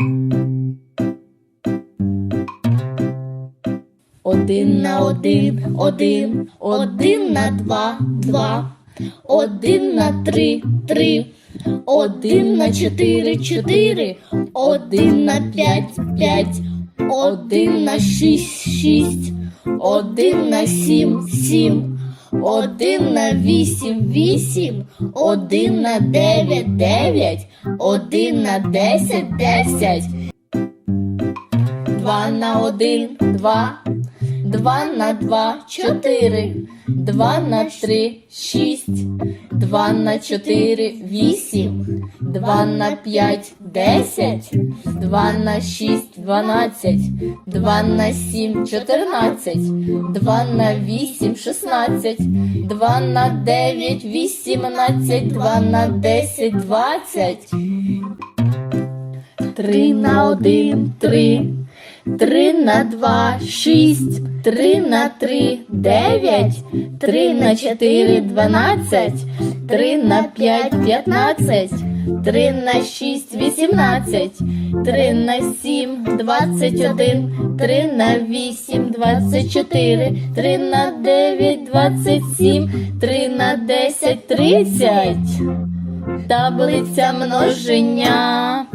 Один на один, один, один на два, два, один на три, три, один на чотири, чотири, один на п'ять, п'ять, один на шість, шість, один на сім, сім, один на вісім, вісім, один на дев'ять, дев'ять, один на десять, десять. Два на один, два, два на два, чотири, два на три, шість, два на чотири, вісім, два на п'ять, десять, два на шість, дванадцять, два на сім, чотирнадцять, два на вісім, шістнадцять, два на дев'ять, вісімнадцять, два на десять, двадцять. Три на один, три. Три на два, шість, три на три, дев'ять, три на чотири, дванадцять, три на п'ять, п'ятнадцять, три на шість, вісімнадцять, три на сім, двадцять один, три на вісім, двадцять чотири, три на дев'ять, двадцять сім, три на десять, тридцять. Таблиця множення.